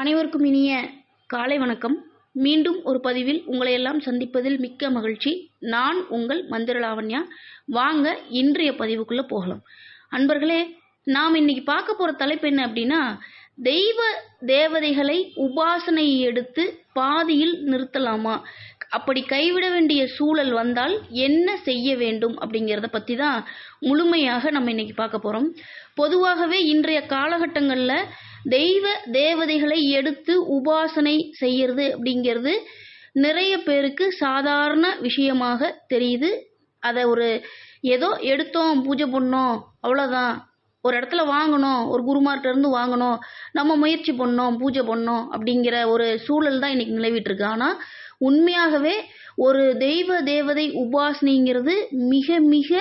அனைவருக்கும் இனிய காலை வணக்கம். மீண்டும் ஒரு பதிவில் உங்களை எல்லாம் சந்திப்பதில் மிக்க மகிழ்ச்சி. நான் உங்கள் மந்திர லாவண்யா. வாங்க இன்றைய பதிவுக்குள்ளே போகலாம். அன்பர்களே நாம் இன்னைக்கு பார்க்க போகிற தலைப்பு என்ன அப்படின்னா தெய்வ தேவதைகளை உபாசனை எடுத்து பாதியில் நிறுத்தலாமா? அப்படி கைவிட வேண்டிய சூழல் வந்தால் என்ன செய்ய வேண்டும் அப்படிங்கிறத பற்றி தான் முழுமையாக நம்ம இன்னைக்கு பார்க்க போகிறோம் பொதுவாகவே இன்றைய காலகட்டங்களில் தெய்வ தேவதைகளை எடுத்து உபாசனை செய்யறது அப்படிங்கிறது நிறைய பேருக்கு சாதாரண விஷயமாக தெரியுது. அதை ஒரு ஏதோ எடுத்தோம் பூஜை பண்ணோம் அவ்வளோதான் ஒரு இடத்துல வாங்கணும் ஒரு குருமார்கிட்ட இருந்து வாங்கணும் நம்ம முயற்சி பண்ணோம் பூஜை பண்ணோம் அப்படிங்கிற ஒரு சூழல் தான் இன்னைக்கு நிலவிட்டு இருக்கு ஆனால் உண்மையாகவே ஒரு தெய்வ தேவதை உபாசனைங்கிறது மிக மிக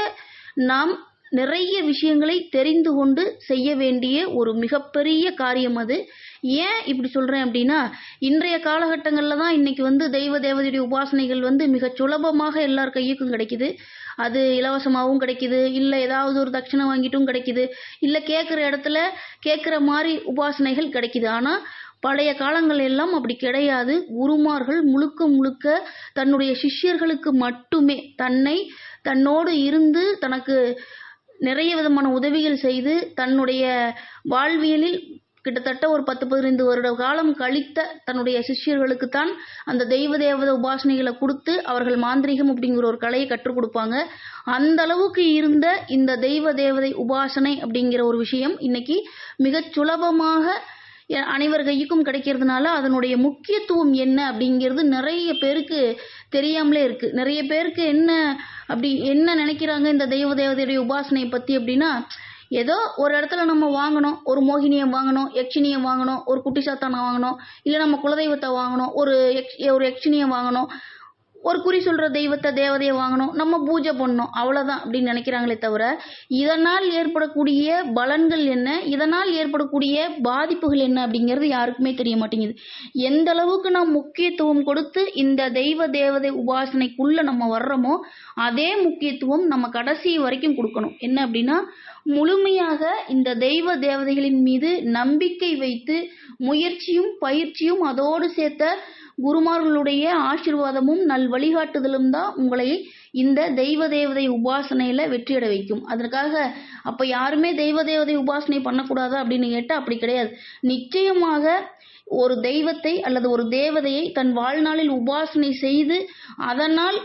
நாம் நிறைய விஷயங்களை தெரிந்து கொண்டு செய்ய வேண்டிய ஒரு மிகப்பெரிய காரியம் அது. ஏன் இப்படி சொல்கிறேன் அப்படின்னா இன்றைய காலகட்டங்களில் தான் இன்னைக்கு வந்து தெய்வ தேவதையுடைய உபாசனைகள் வந்து மிக சுலபமாக எல்லார் கையுக்கும் கிடைக்குது. அது இலவசமாகவும் கிடைக்குது இல்லை ஏதாவது ஒரு தட்சணை வாங்கிட்டும் கிடைக்குது இல்லை கேட்குற இடத்துல கேட்குற மாதிரி உபாசனைகள் கிடைக்குது. ஆனால் பழைய காலங்கள் எல்லாம் அப்படி கிடையாது. குருமார்கள் முழுக்க முழுக்க தன்னுடைய சிஷ்யர்களுக்கு மட்டுமே தன்னை தன்னோடு இருந்து தனக்கு நிறைய விதமான உதவிகள் செய்து தன்னுடைய வாழ்வியலில் கிட்டத்தட்ட ஒரு பத்து பதினைந்து வருட காலம் கழித்த தன்னுடைய சிஷ்யர்களுக்குத்தான் அந்த தெய்வ தேவத உபாசனைகளை கொடுத்து அவர்கள் மாந்திரிகம் அப்படிங்கிற ஒரு கலையை கற்றுக் கொடுப்பாங்க. அந்த அளவுக்கு இருந்த இந்த தெய்வ தேவதை உபாசனை அப்படிங்கிற ஒரு விஷயம் இன்னைக்கு மிகச் சுலபமாக அனைவர் கைக்கும் கிடைக்கிறதுனால அதனுடைய முக்கியத்துவம் என்ன அப்படிங்கிறது நிறைய பேருக்கு தெரியாமலே இருக்கு. நிறைய பேருக்கு என்ன அப்படி என்ன நினைக்கிறாங்க இந்த தெய்வ தேவதையுடைய உபாசனையை பத்தி அப்படின்னா ஏதோ ஒரு இடத்துல நம்ம வாங்கணும் ஒரு மோகினியை வாங்கணும் யக்ஷினியம் வாங்கணும் ஒரு குட்டி சாத்தானை வாங்கணும் இல்லை நம்ம குலதெய்வத்தை வாங்கணும் ஒரு யக்ஷ் ஒரு யக்ஷினியம் வாங்கணும் ஒரு குறி சொல்ற தெய்வத்தை தேவதையை வாங்கணும் நம்ம பூஜை பண்ணணும் அவ்வளவுதான் அப்படின்னு நினைக்கிறாங்களே தவிர இதனால் ஏற்படக்கூடிய பலன்கள் என்ன இதனால் ஏற்படக்கூடிய பாதிப்புகள் என்ன அப்படிங்கிறது யாருக்குமே தெரிய மாட்டேங்குது. எந்த அளவுக்கு நாம் முக்கியத்துவம் கொடுத்து இந்த தெய்வ தேவதை உபாசனைக்குள்ள நம்ம வர்றோமோ அதே முக்கியத்துவம் நம்ம கடைசி வரைக்கும் கொடுக்கணும். என்ன அப்படின்னா முழுமையாக இந்த தெய்வ தேவதைகளின் மீது நம்பிக்கை வைத்து முயற்சியும் பயிற்சியும் அதோடு சேர்த்த குருமார்களுடைய ஆசிர்வாதமும் நல் வழிகாட்டுதலும் தான் உங்களை இந்த தெய்வ தேவதை உபாசனையில வெற்றியட வைக்கும். அதற்காக அப்ப யாருமே தெய்வ தேவதை உபாசனை பண்ணக்கூடாதா அப்படின்னு கேட்டா அப்படி கிடையாது. நிச்சயமாக ஒரு தெய்வத்தை அல்லது ஒரு தேவதையை தன் வாழ்நாளில் உபாசனை செய்து அதனால்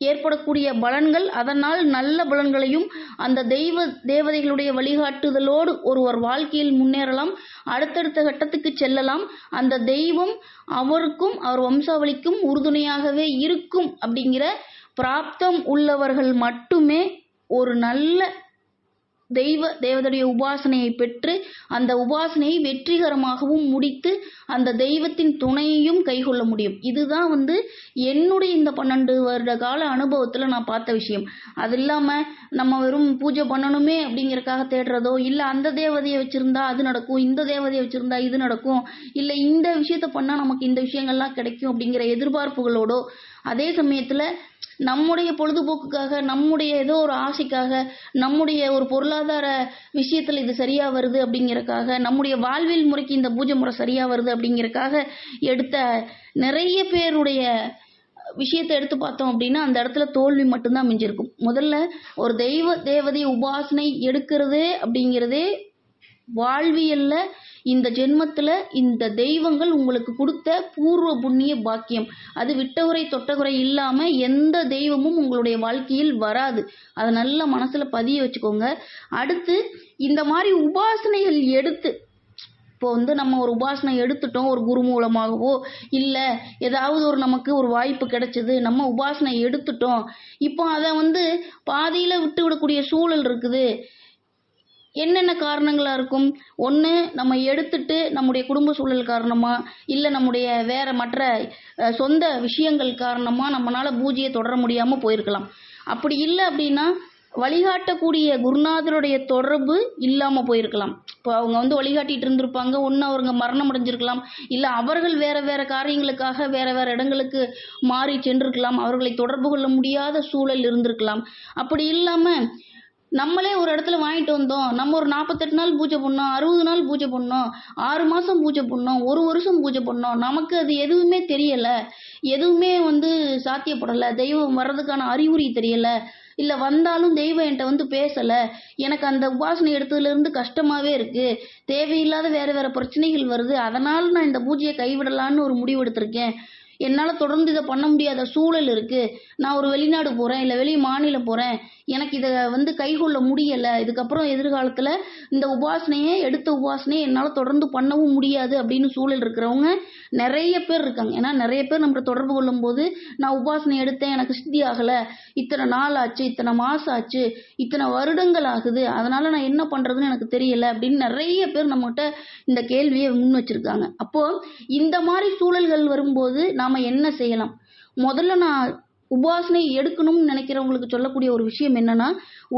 ஏற்படக்கூடிய பலன்கள் அதனால் நல்ல பலன்களையும் அந்த தெய்வ தேவதைகளுடைய வழிகாட்டுதலோடு ஒருவர் வாழ்க்கையில் முன்னேறலாம். அடுத்தடுத்த கட்டத்துக்கு செல்லலாம். அந்த தெய்வம் அவருக்கும் அவர் வம்சாவளிக்கும் உறுதுணையாகவே இருக்கும் அப்படிங்கிற பிராப்தம் உள்ளவர்கள் மட்டுமே ஒரு நல்ல தெய்வ தேவதனுடைய உபாசனையை பெற்று அந்த உபாசனையை வெற்றிகரமாகவும் முடித்து அந்த தெய்வத்தின் துணையையும் கைகொள்ள முடியும். இதுதான் வந்து என்னுடைய இந்த பன்னெண்டு வருட கால அனுபவத்தில் நான் பார்த்த விஷயம். அது இல்லாமல் நம்ம வெறும் பூஜை பண்ணணுமே அப்படிங்கறக்காக தேடுறதோ இல்லை அந்த தேவதையை வச்சிருந்தா அது நடக்கும் இந்த தேவதையை வச்சிருந்தா இது நடக்கும் இல்லை இந்த விஷயத்த பண்ணால் நமக்கு இந்த விஷயங்கள்லாம் கிடைக்கும் அப்படிங்கிற எதிர்பார்ப்புகளோடோ அதே சமயத்தில் நம்முடைய பொழுதுபோக்குக்காக நம்முடைய ஏதோ ஒரு ஆசைக்காக நம்முடைய ஒரு பொருளாதார விஷயத்தில் இது சரியா வருது அப்படிங்கிறக்காக நம்முடைய வாழ்வியல் முறைக்கு இந்த பூஜை முறை சரியா வருது அப்படிங்கிறக்காக எடுத்த நிறைய பேருடைய விஷயத்தை எடுத்து பார்த்தோம் அப்படின்னா அந்த இடத்துல தோல்வி மட்டும்தான் மிஞ்சிருக்கும். முதல்ல ஒரு தெய்வ தேவதை உபாசனை எடுக்கிறது அப்படிங்கிறதே வாழ்வியல்ல இந்த ஜென்மத்துல இந்த தெய்வங்கள் உங்களுக்கு கொடுத்த பூர்வ புண்ணிய பாக்கியம். அது விட்டகுறை தொட்டகுறை இல்லாம எந்த தெய்வமும் உங்களுடைய வாழ்க்கையில் வராது. அதை நல்ல மனசுல பதிய வச்சுக்கோங்க. அடுத்து இந்த மாதிரி உபாசனைகள் எடுத்து இப்போ வந்து நம்ம ஒரு உபாசனை எடுத்துட்டோம் ஒரு குரு மூலமாகவோ இல்லை ஏதாவது ஒரு நமக்கு ஒரு வாய்ப்பு கிடைச்சது நம்ம உபாசனை எடுத்துட்டோம். இப்போ அதை வந்து பாதியில் விட்டு விடக்கூடிய சூழல் இருக்குது. என்னென்ன காரணங்களாக இருக்கும்? ஒன்று நம்ம எடுத்துட்டு நம்முடைய குடும்ப சூழல் காரணமாக இல்லை நம்முடைய வேற மற்ற சொந்த விஷயங்கள் காரணமாக நம்மளால் பூஜையை தொடர முடியாமல் போயிருக்கலாம். அப்படி இல்லை அப்படின்னா வழிகாட்டக்கூடிய குருநாதருடைய தொடர்பு இல்லாமல் போயிருக்கலாம். இப்போ அவங்க வந்து வழிகாட்டிகிட்டு இருந்திருப்பாங்க ஒன்று அவங்க மரணம் அடைஞ்சிருக்கலாம். இல்லை அவர்கள் வேற வேற காரியங்களுக்காக வேற வேற இடங்களுக்கு மாறி சென்றிருக்கலாம். அவர்களை தொடர்பு கொள்ள முடியாத சூழல் இருந்திருக்கலாம். அப்படி இல்லாமல் நம்மளே ஒரு இடத்துல வாங்கிட்டு வந்தோம். நம்ம ஒரு நாற்பத்தெட்டு நாள் பூஜை பண்ணோம் அறுபது நாள் பூஜை பண்ணோம் ஆறு மாதம் பூஜை பண்ணோம் ஒரு வருஷம் பூஜை பண்ணோம். நமக்கு அது எதுவுமே தெரியலை. எதுவுமே வந்து சாத்தியப்படலை. தெய்வம் வர்றதுக்கான அறிகுறி தெரியலை. இல்லை வந்தாலும் தெய்வம் என்கிட்ட வந்து பேசலை. எனக்கு அந்த உபாசனை எடுத்ததுலேருந்து கஷ்டமாகவே இருக்குது தேவையில்லாத வேறு வேறு பிரச்சனைகள் வருது. அதனால் நான் இந்த பூஜையை கைவிடலான்னு ஒரு முடிவு எடுத்திருக்கேன். என்னால் தொடர்ந்து இதை பண்ண முடியாத சூழல் இருக்குது நான் ஒரு வெளிநாடு போகிறேன் இல்லை வெளி மாநிலம் போகிறேன் எனக்கு இதை வந்து கைகொள்ள முடியலை. இதுக்கப்புறம் எதிர்காலத்தில் இந்த உபாசனையை எடுத்த உபாசனையை என்னால் தொடர்ந்து பண்ணவும் முடியாது அப்படின்னு சூழல் இருக்கிறவங்க நிறைய பேர் இருக்காங்க. ஏன்னா நிறைய பேர் நம்மளை தொடர்பு கொள்ளும்போது நான் உபாசனை எடுத்தேன் எனக்கு சித்தி ஆகலை. இத்தனை நாள் ஆச்சு இத்தனை மாதம் ஆச்சு இத்தனை வருடங்கள் ஆகுது. அதனால் நான் என்ன பண்ணுறதுன்னு எனக்கு தெரியலை அப்படின்னு நிறைய பேர் நம்மகிட்ட இந்த கேள்வியை முன் வச்சுருக்காங்க. அப்போது இந்த மாதிரி சூழல்கள் வரும்போது நான் நாம் என்ன செய்யலாம்? முதல்ல நான் உபாசனை எடுக்கணும்னு நினைக்கிறவங்களுக்கு சொல்லக்கூடிய ஒரு விஷயம் என்னன்னா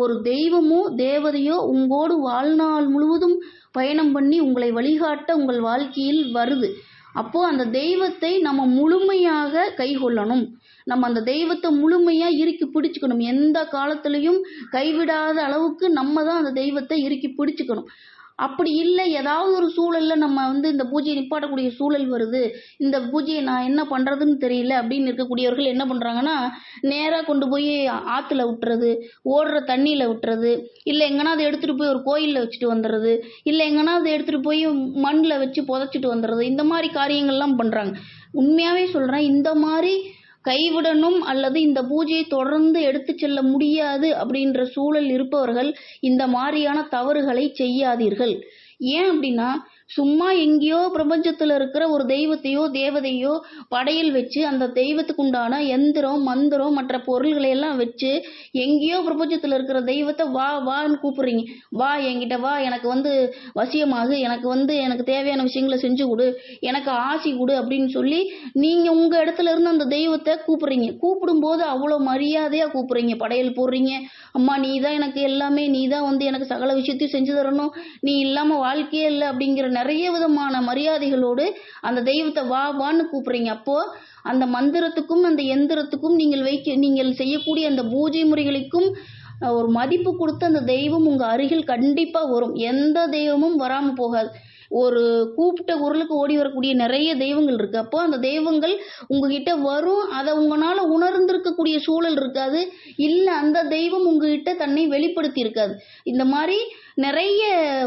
ஒரு தெய்வமோ தேவதையோ உங்களோடு வாழ்நாள் முழுவதும் பயணம் பண்ணி உங்களை வழிகாட்ட உங்கள் வாழ்க்கையில் வருது. அப்போ அந்த தெய்வத்தை நம்ம முழுமையாக கைகொள்ளணும். நம்ம அந்த தெய்வத்தை முழுமையாக இறுக்கி பிடிச்சுக்கணும். எந்த காலத்துலேயும் கைவிடாத அளவுக்கு நம்ம தான் அந்த தெய்வத்தை இறுக்கி பிடிச்சுக்கணும். அப்படி இல்லை ஏதாவது ஒரு சூழலில் நம்ம வந்து இந்த பூஜையை நிப்பாட்டக்கூடிய சூழல் வருது. இந்த பூஜையை நான் என்ன பண்ணுறதுன்னு தெரியல அப்படின்னு இருக்கக்கூடியவர்கள் என்ன பண்ணுறாங்கன்னா நேராக கொண்டு போய் ஆற்றுல விட்டுறது ஓடுற தண்ணியில் விட்டுறது இல்லை எங்கேனாவது எடுத்துகிட்டு போய் ஒரு கோயிலில் வச்சுட்டு வந்துடுறது இல்லை எங்கேனாவது எடுத்துகிட்டு போய் மண்ணில் வச்சு புதைச்சிட்டு வந்துடுறது. இந்த மாதிரி காரியங்கள்லாம் பண்ணுறாங்க உண்மையாகவே சொல்கிறேன் இந்த மாதிரி கைவிடணும் அல்லது இந்த பூஜையை தொடர்ந்து எடுத்து செல்ல முடியாது அப்படின்ற சூழல் இருப்பவர்கள் இந்த மாதிரியான தவறுகளை செய்யாதீர்கள். ஏன் அப்படின்னா சும்மா எங்கேயோ பிரபஞ்சத்தில் இருக்கிற ஒரு தெய்வத்தையோ தேவதையோ படையல் வச்சு அந்த தெய்வத்துக்கு உண்டான எந்திரம் மந்திரம் மற்ற பொருள்களை எல்லாம் வச்சு எங்கேயோ பிரபஞ்சத்தில் இருக்கிற தெய்வத்தை வா வான்னு கூப்பிடுறீங்க. வா என்கிட்ட வா எனக்கு வந்து வசியமாகு எனக்கு வந்து எனக்கு தேவையான விஷயங்களை செஞ்சு கொடு எனக்கு ஆசி கொடு அப்படின்னு சொல்லி நீங்கள் உங்கள் இடத்துல இருந்து அந்த தெய்வத்தை கூப்பிடுறீங்க. கூப்பிடும்போது அவ்வளோ மரியாதையாக கூப்பிடுறீங்க. படையல் போடுறீங்க. அம்மா நீ தான் எனக்கு எல்லாமே நீ தான் வந்து எனக்கு சகல விஷயத்தையும் செஞ்சு தரணும். நீ இல்லாமல் வாழ்க்கையே இல்லை அப்படிங்கிற நிறைய விதமான மரியாதைகளோடு அந்த தெய்வத்தை வா வான்னு கூப்பிடுறீங்க. அப்போ அந்த மந்திரத்துக்கும் அந்த எந்திரத்துக்கும் நீங்கள் வைக்க நீங்கள் செய்யக்கூடிய அந்த பூஜை முறைகளுக்கும் ஒரு மதிப்பு கொடுத்து அந்த தெய்வம் உங்க அருகில் கண்டிப்பா வரும். எந்த தெய்வமும் வராம போகாது. ஒரு கூப்பிட்ட குரலுக்கு ஓடி வரக்கூடிய நிறைய தெய்வங்கள் இருக்கு. அப்போ அந்த தெய்வங்கள் உங்ககிட்ட வரும். அதை உங்களால உணர்ந்திருக்கக்கூடிய சூழல் இருக்காது. இல்லை அந்த தெய்வம் உங்ககிட்ட தன்னை வெளிப்படுத்தி இருக்காது. இந்த மாதிரி நிறைய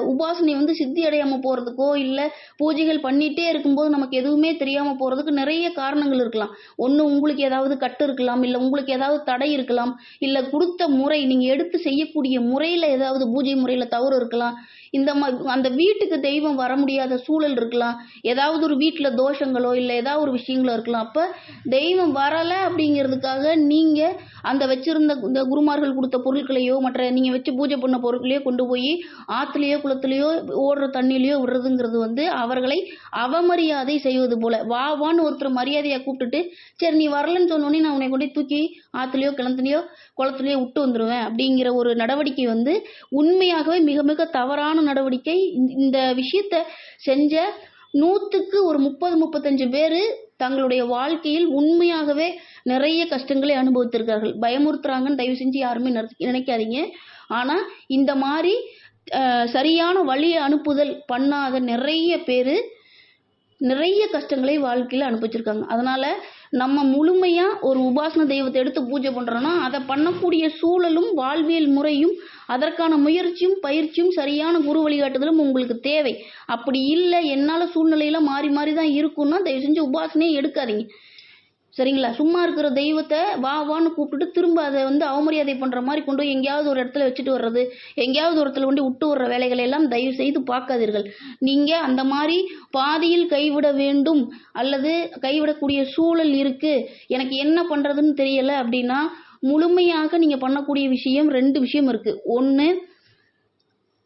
உபாசனை வந்து சித்தி அடையாம போறதுக்கோ இல்ல பூஜைகள் பண்ணிட்டே இருக்கும்போது நமக்கு எதுவுமே தெரியாம போறதுக்கு நிறைய காரணங்கள் இருக்கலாம். ஒன்று உங்களுக்கு ஏதாவது கட்டு இருக்கலாம் இல்ல உங்களுக்கு ஏதாவது தடை இருக்கலாம் இல்ல கொடுத்த முறை நீங்க எடுத்து செய்யக்கூடிய முறையில ஏதாவது பூஜை முறையில தவறு இருக்கலாம் இந்த மா- அந்த வீட்டுக்கு தெய்வம் வர முடியாத சூழல் இருக்கலாம். ஏதாவது ஒரு வீட்டில் தோஷங்களோ இல்லை ஏதாவது ஒரு விஷயங்களோ இருக்கலாம். அப்போ தெய்வம் வரலை அப்படிங்கிறதுக்காக நீங்கள் அந்த வச்சிருந்த இந்த குருமார்கள் கொடுத்த பொருட்களையோ மற்ற நீங்கள் வச்சு பூஜை பண்ண பொருட்களையோ கொண்டு போய் ஆற்றுலையோ குளத்துலையோ ஓடுற தண்ணியிலையோ விடுறதுங்கிறது வந்து அவர்களை அவமரியாதை செய்வது போல. வா வான்னு ஒருத்தர் மரியாதையாக கூப்பிட்டுட்டு சரி நீ வரலன்னு சொன்னோடனே நான் உன்னை கொண்டு தூக்கி ஆற்றுலையோ கிணத்துலையோ குளத்துலையோ விட்டு வந்துடுவேன் அப்படிங்கிற ஒரு நடவடிக்கை வந்து உண்மையாகவே மிக மிக தவறான நடவடிக்கை. இந்த- விஷயத்த செஞ்ச நூத்துக்கு ஒரு முப்பது முப்பத்தஞ்சு பேர் தங்களுடைய வாழ்க்கையில் உண்மையாகவே நிறைய கஷ்டங்களை அனுபவித்திருக்கார்கள் பயமுறுத்துறாங்கன்னு தயவு செஞ்சு யாருமே நினைக்காதீங்க. ஆனா இந்த மாதிரி சரியான வழியை அனுப்புதல் பண்ணாத நிறைய பேர் நிறைய கஷ்டங்களை வாழ்க்கையில் அனுபவிச்சிருக்காங்க. அதனால நம்ம முழுமையா ஒரு உபாசன தெய்வத்தை எடுத்து பூஜை பண்றோம்னா அதை பண்ணக்கூடிய சூழலும் வாழ்வியல் முறையும் அதற்கான முயற்சியும் பயிற்சியும் சரியான குரு வழிகாட்டுதலும் உங்களுக்கு தேவை. அப்படி இல்லை என்னால சூழ்நிலையில மாறி மாறி தான் இருக்கும்னா தயவு செஞ்சு உபாசனையே எடுக்காதீங்க. சரிங்களா? சும்மா இருக்கிற தெய்வத்தை வா வான்னு கூப்பிட்டுட்டு திரும்ப அதை வந்து அவமரியாதை பண்ணுற மாதிரி கொண்டு போய் எங்கேயாவது ஒரு இடத்துல வச்சுட்டு வர்றது எங்கேயாவது ஒரு இடத்துல கொண்டு விட்டு வர்ற வேலைகளை எல்லாம் தயவு செய்து பார்க்காதீர்கள். நீங்கள் அந்த மாதிரி பாதியில் கைவிட வேண்டும் அல்லது கைவிடக்கூடிய சூழல் இருக்குது எனக்கு என்ன பண்ணுறதுன்னு தெரியலை அப்படின்னா முழுமையாக நீங்கள் பண்ணக்கூடிய விஷயம் ரெண்டு விஷயம் இருக்குது ஒன்று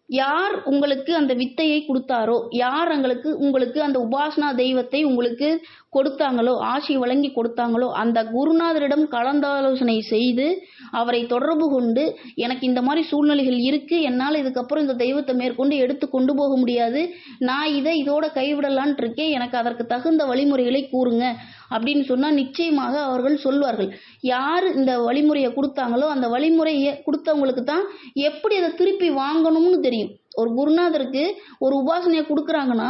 யார் உங்களுக்கு அந்த வித்தையை கொடுத்தாரோ யார் எங்களுக்கு உங்களுக்கு அந்த உபாசனா தெய்வத்தை உங்களுக்கு கொடுத்தாங்களோ ஆசி வழங்கி கொடுத்தாங்களோ அந்த குருநாதரிடம் கலந்தாலோசனை செய்து அவரை தொடர்பு கொண்டு எனக்கு இந்த மாதிரி சூழ்நிலைகள் இருக்குது என்னால் இதுக்கப்புறம் இந்த தெய்வத்தை மேற்கொண்டு எடுத்து கொண்டு போக முடியாது நான் இதை இதோட கைவிடலான் இருக்கேன் எனக்கு அதற்கு தகுந்த வழிமுறைகளை கூறுங்க அப்படின்னு சொன்னால் நிச்சயமாக அவர்கள் சொல்வார்கள். யார் இந்த வழிமுறையை கொடுத்தாங்களோ அந்த வழிமுறையை கொடுத்தவங்களுக்கு தான் எப்படி அதை திருப்பி வாங்கணும்னு தெரியும். ஒரு குருநாதருக்கு ஒரு உபாசனையை கொடுக்குறாங்கன்னா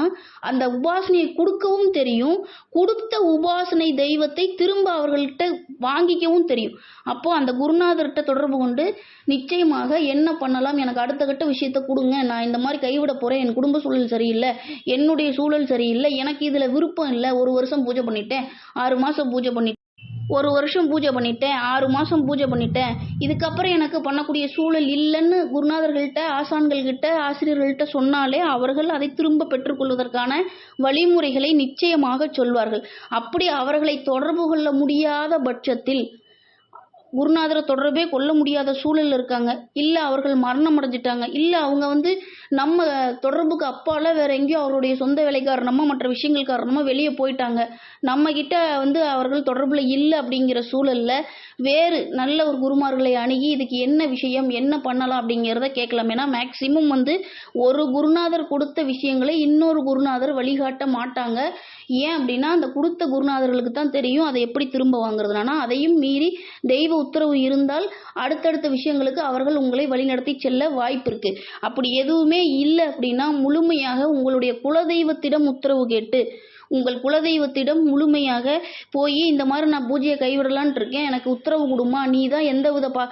அந்த உபாசனையை கொடுக்கவும் தெரியும். கொடுத்த உபாசனை தெய்வத்தை திரும்ப அவர்கள்ட்ட வாங்கிக்கவும் தெரியும். அப்போ அந்த குருநாதர்கிட்ட தொடர்பு கொண்டு நிச்சயமாக என்ன பண்ணலாம் எனக்கு அடுத்த கட்ட விஷயத்த கொடுங்க நான் இந்த மாதிரி கைவிட போகிறேன் என் குடும்ப சூழல் சரியில்லை என்னுடைய சூழல் சரியில்லை எனக்கு இதில் விருப்பம் இல்லை ஒரு வருஷம் பூஜை பண்ணிட்டேன் ஆறு மாதம் பூஜை பண்ணி ஒரு வருஷம் பூஜை பண்ணிட்டேன். ஆறு மாதம் பூஜை பண்ணிட்டேன். இதுக்கப்புறம் எனக்கு பண்ணக்கூடிய சூழல் இல்லைன்னு குருநாதர்கள்ட்ட ஆசான்கள்கிட்ட ஆசிரியர்கள்ட்ட சொன்னாலே அவர்கள் அதை திரும்ப பெற்றுக்கொள்வதற்கான வழிமுறைகளை நிச்சயமாக சொல்வார்கள். அப்படி அவர்களை தொடர்பு கொள்ள முடியாத பட்சத்தில் குருநாதரை தொடர்பே கொள்ள முடியாத சூழலில் இருக்காங்க. இல்லை அவர்கள் மரணம் அடைஞ்சிட்டாங்க. இல்லை அவங்க வந்து நம்ம தொடர்புக்கு அப்பால வேற எங்கேயோ அவருடைய சொந்த வேலை காரணமாக மற்ற விஷயங்கள் காரணமாக வெளியே போயிட்டாங்க. நம்ம கிட்ட வந்து அவர்கள் தொடர்பில் இல்லை அப்படிங்கிற சூழல்ல வேறு நல்ல ஒரு குருமார்களை அணுகி இதுக்கு என்ன விஷயம் என்ன பண்ணலாம் அப்படிங்கிறத கேட்கலாம். ஏன்னா மேக்சிமம் வந்து ஒரு குருநாதர் கொடுத்த விஷயங்களை இன்னொரு குருநாதர் வழிகாட்ட மாட்டாங்க. ஏன் அப்படின்னா அந்த கொடுத்த குருநாதர்களுக்கு தான் தெரியும் அதை எப்படி திரும்ப வாங்குறதுனா ஆனால் அதையும் மீறி தெய்வ உத்தரவு இருந்தால் அடுத்தடுத்த விஷயங்களுக்கு அவர்கள் உங்களை வழிநடத்தி செல்ல வாய்ப்பு இருக்கு. அப்படி எதுவுமே இல்லை அப்படின்னா முழுமையாக உங்களுடைய குலதெய்வத்திடம் உத்தரவு கேட்டு உங்கள் குலதெய்வத்திடம் முழுமையாக போய் இந்த மாதிரி நான் பூஜையை கைவிடலான்ட்டு இருக்கேன். எனக்கு உத்தரவு கொடுமா. நீ தான் எந்த வித பா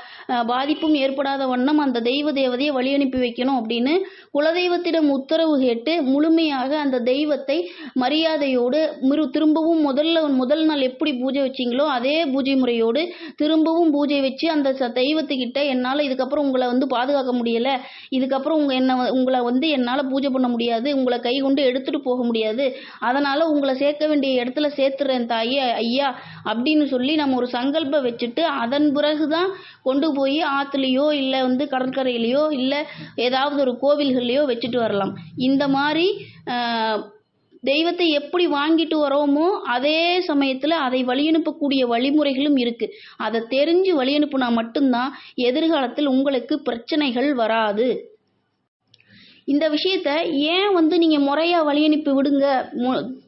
பாதிப்பும் ஏற்படாத வண்ணம் அந்த தெய்வ தேவதையை வழி அனுப்பி வைக்கணும் அப்படின்னு குலதெய்வத்திடம் உத்தரவு கேட்டு முழுமையாக அந்த தெய்வத்தை மரியாதையோடு மிரு திரும்பவும் முதல்ல முதல் நாள் எப்படி பூஜை வச்சீங்களோ அதே பூஜை முறையோடு திரும்பவும் பூஜை வச்சு அந்த ச- தெய்வத்துக்கிட்ட என்னால் இதுக்கப்புறம் உங்களை வந்து பாதுகாக்க முடியலை. இதுக்கப்புறம் உங்கள் என்ன உங்களை வந்து என்னால் பூஜை பண்ண முடியாது. உங்களை கை கொண்டு எடுத்துகிட்டு போக முடியாது. அதனால் உங்களை சேர்க்க வேண்டிய இடத்துல சேர்த்துறேன் தாயே ஐயா அப்படின்னு சொல்லி நம்ம ஒரு சங்கல்பம் வச்சுட்டு அதன் பிறகு தான் கொண்டு போய் ஆற்றுலையோ இல்லை வந்து கடற்கரையிலையோ இல்லை ஏதாவது ஒரு கோவில்கள்லையோ வச்சுட்டு வரலாம். இந்த மாதிரி தெய்வத்தை எப்படி வாங்கிட்டு வரோமோ அதே சமயத்தில் அதை வழியனுப்பக்கூடிய வழிமுறைகளும் இருக்கு. அதை தெரிஞ்சு வழியனுப்புனா மட்டும்தான் எதிர்காலத்தில் உங்களுக்கு பிரச்சனைகள் வராது. இந்த விஷயத்த ஏன் வந்து நீங்கள் முறையாக வழி அனுப்பி விடுங்க?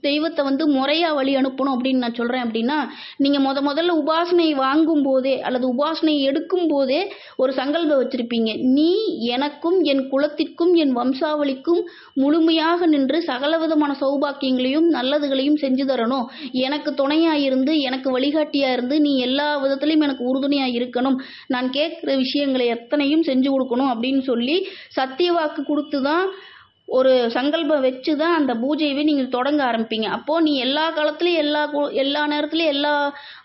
தெய்வத்தை வந்து முறையாக வழி அனுப்பணும் அப்படின்னு நான் சொல்கிறேன் அப்படின்னா நீங்கள் முத முதல்ல உபாசனை வாங்கும் போதே அல்லது உபாசனை எடுக்கும் போதே ஒரு சங்கல்பம் வச்சுருப்பீங்க. நீ எனக்கும் என் குலத்திற்கும் என் வம்சாவளிக்கும் முழுமையாக நின்று சகல விதமான சௌபாக்கியங்களையும் நல்லதுகளையும் செஞ்சு தரணும். எனக்கு துணையாக இருந்து எனக்கு வழிகாட்டியாக இருந்து நீ எல்லா விதத்துலையும் எனக்கு உறுதுணையாக இருக்கணும். நான் கேட்குற விஷயங்களை எத்தனையும் செஞ்சு கொடுக்கணும் அப்படின்னு சொல்லி சத்திய வாக்கு கொடுத்து தான் ஒரு சங்கல்பம் வச்சு தான் அந்த பூஜையவே நீங்கள் தொடங்க ஆரம்பிப்பீங்க. அப்போது நீ எல்லா காலத்துலேயும் எல்லா எல்லா நேரத்துலையும் எல்லா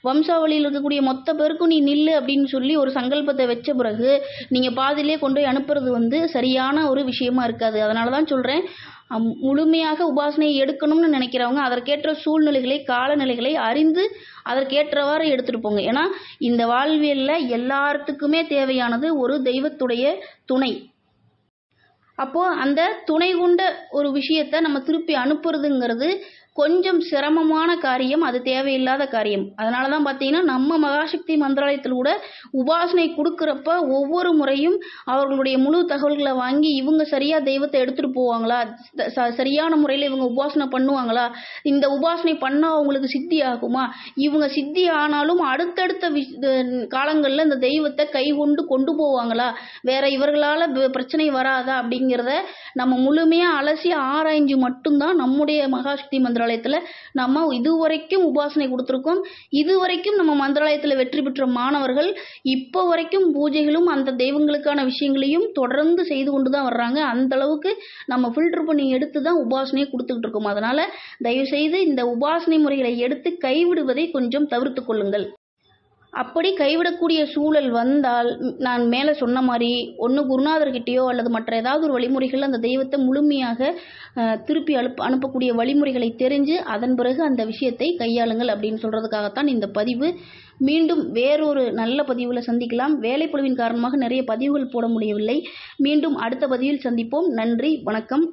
வம்சாவளியில் இருக்கக்கூடிய மொத்த பேருக்கும் நீ நில்லு அப்படின்னு சொல்லி ஒரு சங்கல்பத்தை வச்ச பிறகு நீங்கள் பாதியிலே கொண்டு போய் அனுப்புறது வந்து சரியான ஒரு விஷயமா இருக்காது. அதனால தான் சொல்கிறேன் முழுமையாக உபாசனையை எடுக்கணும்னு நினைக்கிறவங்க அதற்கேற்ற சூழ்நிலைகளை காலநிலைகளை அறிந்து அதற்கேற்றவாறு எடுத்துகிட்டு போங்க. ஏன்னா இந்த வாழ்வியலில் எல்லாத்துக்குமே தேவையானது ஒரு தெய்வத்துடைய துணை. அப்போது அந்த துணை கொண்ட ஒரு விஷயத்தை நம்ம திருப்பி அனுப்புறதுங்கிறது கொஞ்சம் சிரமமான காரியம் அது தேவையில்லாத காரியம். அதனால தான் பார்த்தீங்கன்னா நம்ம மகாசக்தி மந்திராலயத்தில் கூட உபாசனை கொடுக்குறப்ப ஒவ்வொரு முறையும் அவர்களுடைய முழு தகவல்களை வாங்கி இவங்க சரியாக தெய்வத்தை எடுத்துகிட்டு போவாங்களா? ச- சரியான முறையில் இவங்க உபாசனை பண்ணுவாங்களா? இந்த உபாசனை பண்ணால் அவங்களுக்கு சித்தி ஆகுமா? இவங்க சித்தி ஆனாலும் அடுத்தடுத்த விஷ் காலங்களில் இந்த தெய்வத்தை கை கொண்டு கொண்டு போவாங்களா? வேற இவர்களால் பிரச்சனை வராதா? அப்படிங்கிறத நம்ம முழுமையாக அலசி ஆராய்ஞ்சு மட்டும்தான் நம்முடைய மகாசக்தி மந்திராலயத்தில் நம்ம இதுவரைக்கும் உபாசனை கொடுத்துருக்கோம். இதுவரைக்கும் நம்ம மந்திராலயத்தில் வெற்றி பெற்ற மாணவர்கள் இப்போ வரைக்கும் பூஜைகளும் அந்த தெய்வங்களுக்கான விஷயங்களையும் தொடர்ந்து செய்து கொண்டு தான் வர்றாங்க. அந்த அளவுக்கு நம்ம ஃபில்டர் பண்ணி எடுத்து தான் உபாசனையை கொடுத்துக்கிட்டு இருக்கோம். அதனால தயவு செய்து இந்த உபாசனை முறைகளை எடுத்து கைவிடுவதை கொஞ்சம் தவிர்த்து கொள்ளுங்கள். அப்படி கைவிடக்கூடிய சூழல் வந்தால் நான் மேலே சொன்ன மாதிரி ஒன்று குருநாதர்கிட்டயோ அல்லது மற்ற ஏதாவது ஒரு வழிமுறைகள் அந்த தெய்வத்தை முழுமையாக திருப்பி அனுப்ப அனுப்பக்கூடிய வழிமுறைகளை தெரிஞ்சு அதன் பிறகு அந்த விஷயத்தை கையாளுங்கள் அப்படின்னு சொல்கிறதுக்காகத்தான் இந்த பதிவு. மீண்டும் வேறொரு நல்ல பதிவில் சந்திக்கலாம். வேலைப்பொழுவின் காரணமாக நிறைய பதிவுகள் போட முடியவில்லை. மீண்டும் அடுத்த பதிவில் சந்திப்போம். நன்றி வணக்கம்.